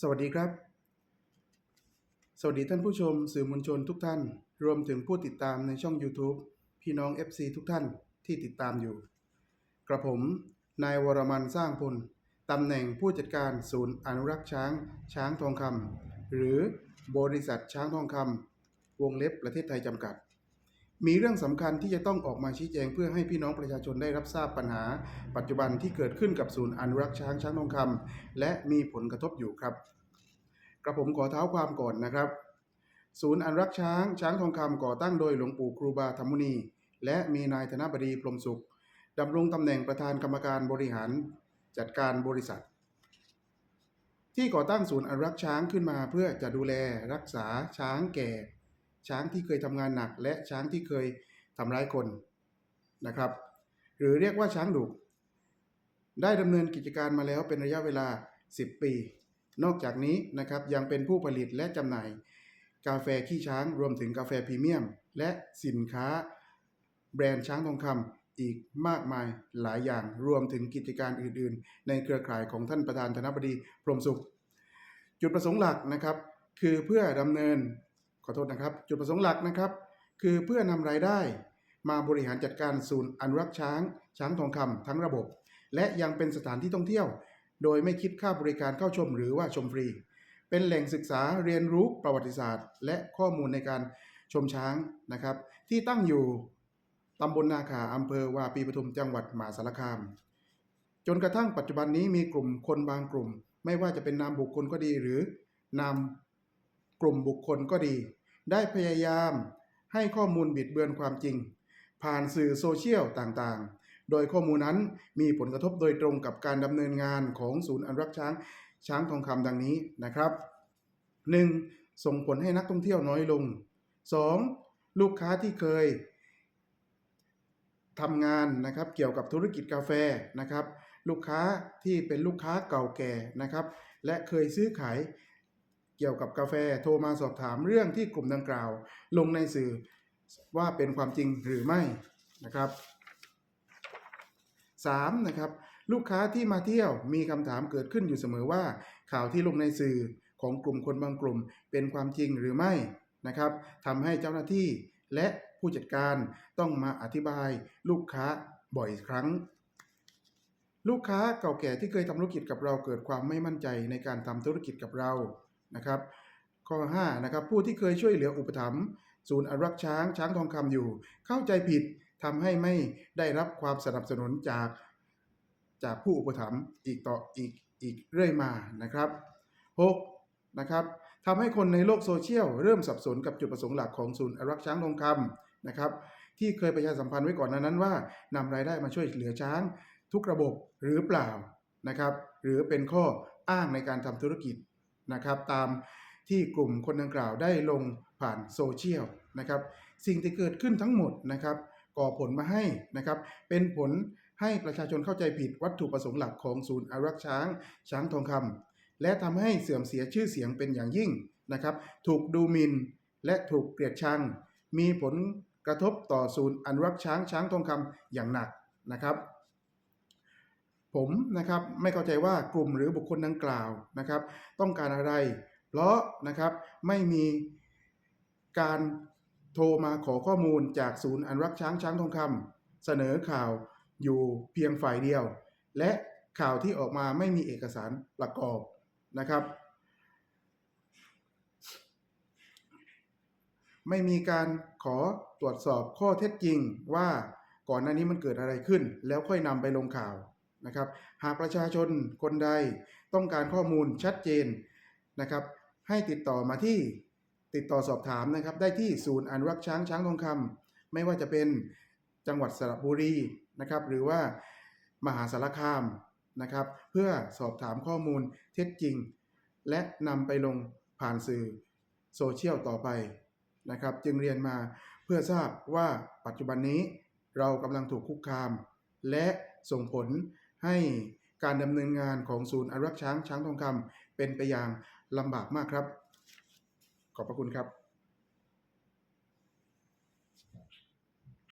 สวัสดีครับ สวัสดีท่านผู้ชมสื่อมวลชนทุกท่าน รวมถึงผู้ติดตามในช่อง YouTube พี่น้อง FC ทุกท่านที่ติดตามอยู่ กระผม นายวรมันสร้างพลตำแหน่งผู้จัดการศูนย์อนุรักษ์ช้าง ช้างทองคำหรือบริษัทช้างทองคำวงเล็บประเทศไทยจำกัด มีเรื่องสำคัญที่จะต้องออกมาชี้แจงเพื่อให้พี่น้องประชาชนได้รับทราบปัญหา ปัจจุบันที่เกิดขึ้นกับศูนย์อนุรักษ์ช้างช้างทองคำและมีผลกระทบอยู่ครับ กระผมขอเท้าความก่อนนะครับ ศูนย์อนุรักษ์ช้างช้างทองคำก่อตั้งโดยหลวงปู่ครูบาธรรมุนี และมีนายธนบดีพรมสุขดำรงตำแหน่งประธานกรรมการบริหารจัดการบริษัท ที่ก่อตั้งศูนย์อนุรักษ์ช้างขึ้นมาเพื่อจะดูแลรักษาช้างแก่ ช้างที่เคยทำงานหนัก และช้างที่เคยทำร้ายคนนะครับ หรือเรียกว่าช้างดุได้ดำเนินกิจการมาแล้วเป็นระยะเวลา 10 ปี นอกจากนี้นะครับยังเป็นผู้ผลิตและจำหน่าย กาแฟขี้ช้างรวมถึงกาแฟพรีเมียม และสินค้า แบรนด์ช้างทองคำอีกมากมายหลายอย่างรวมถึงกิจการอื่น ๆ ในเครือข่ายของท่านประธานธนบดีพรมสุข จุดประสงค์หลักนะครับ คือเพื่อดำเนิน ขอโทษนะครับ จุดประสงค์หลักนะครับ คือเพื่อนำรายได้ มาบริหารจัดการศูนย์อนุรักษ์ช้าง ช้างทองคำทั้งระบบ และยังเป็นสถานที่ท่องเที่ยว โดยไม่คิดค่าบริการเข้าชมหรือว่าชมฟรี เป็นแหล่งศึกษาเรียนรู้ประวัติศาสตร์ และข้อมูลในการชมช้างนะครับ ที่ตั้งอยู่ตำบลนาขาอำเภอวาปีปทุมจังหวัดมหาสารคาม จนกระทั่งปัจจุบันนี้มีกลุ่มคนบางกลุ่ม ไม่ว่าจะเป็นนามบุคคลก็ดีหรือนาม กลุ่มบุคคลก็ดี ได้พยายามให้ข้อมูลบิดเบือนความจริง ผ่านสื่อโซเชียลต่างๆ โดยข้อมูลนั้นมีผลกระทบโดยตรงกับการดำเนินงานของศูนย์อนุรักษ์ช้างช้างทองคำดังนี้นะครับ 1. ส่งผลให้นักท่องเที่ยวน้อยลง 2. ลูกค้าที่เคยทำงานนะครับเกี่ยวกับธุรกิจกาแฟนะครับ ลูกค้าที่เป็นลูกค้าเก่าแก่นะครับ และเคยซื้อขาย เกี่ยวกับกาแฟโทรมาสอบถามเรื่องที่กลุ่มดังกล่าว ลงในสื่อว่าเป็นความจริงหรือไม่นะครับ 3. นะครับลูกค้าที่มาเที่ยวมีคำถามเกิดขึ้นอยู่เสมอว่า ข่าวที่ลงในสื่อของกลุ่มคนบางกลุ่มเป็นความจริงหรือไม่นะครับทำให้เจ้าหน้าที่และผู้จัดการต้องมาอธิบายลูกค้าบ่อยครั้ง ลูกค้าเก่าแก่ที่เคยทำธุรกิจกับเราเกิดความไม่มั่นใจในการทำธุรกิจกับเรา นะครับ ข้อ5นะครับผู้ที่เคยช่วยเหลืออุปถัมภ์ศูนย์อนุรักษ์ช้างช้างทองคำอยู่ เข้าใจผิดทำให้ไม่ได้รับความสนับสนุนจากจากผู้อุปถัมภ์อีกต่ออีกอีกเรื่อยมานะครับ6นะครับทำให้คนในโลกโซเชียลเริ่มสับสนกับจุดประสงค์หลักของศูนย์อนุรักษ์ช้างทองคำนะครับ ที่เคยประชาสัมพันธ์ไว้ก่อนนานั้นว่านำรายได้มาช่วยเหลือช้าง ทุกระบบหรือเปล่านะครับ หรือเป็นข้ออ้างในการทำธุรกิจ นะครับตามที่กลุ่มคนดังกล่าวได้ลงผ่านโซเชียลนะครับสิ่งที่เกิดขึ้นทั้งหมดนะครับก่อผลมาให้นะครับเป็นผลให้ประชาชนเข้าใจผิดวัตถุประสงค์หลักของศูนย์อนุรักษ์ช้าง ช้างทองคำและทำให้เสื่อมเสียชื่อเสียงเป็นอย่างยิ่งนะครับถูกดูหมินและถูกเกลียดชัง มีผลกระทบต่อศูนย์อนุรักษ์ช้างช้างทองคำอย่างหนักนะครับ ผมนะครับไม่เข้าใจว่ากลุ่มหรือบุคคลดังกล่าวนะครับ ต้องการอะไร เพราะนะครับไม่มีการโทรมาขอข้อมูลจากศูนย์อนุรักษ์ช้างช้างทองคำเสนอข่าวอยู่เพียงฝ่ายเดียว และข่าวที่ออกมาไม่มีเอกสารประกอบนะครับ ไม่มีการขอตรวจสอบข้อเท็จจริงว่าก่อนหน้านี้มันเกิดอะไรขึ้น แล้วค่อยนำไปลงข่าว นะครับ หากประชาชนคนใดต้องการข้อมูลชัดเจนนะครับ ให้ติดต่อมาที่ติดต่อสอบถามนะครับ ได้ที่ศูนย์อนุรักษ์ช้างช้างทองคำไม่ว่าจะเป็นจังหวัดสระบุรีนะครับ หรือว่ามหาสารคามนะครับ เพื่อสอบถามข้อมูลเท็จจริง และนำไปลงผ่านสื่อโซเชียลต่อไปนะครับ จึงเรียนมาเพื่อทราบว่าปัจจุบันนี้เรากำลังถูกคุกคาม และส่งผล ให้การดำเนินงานของศูนย์อนุรักษ์ช้างช้างทองคำเป็นไปอย่างลำบากมากครับ ขอบพระคุณครับ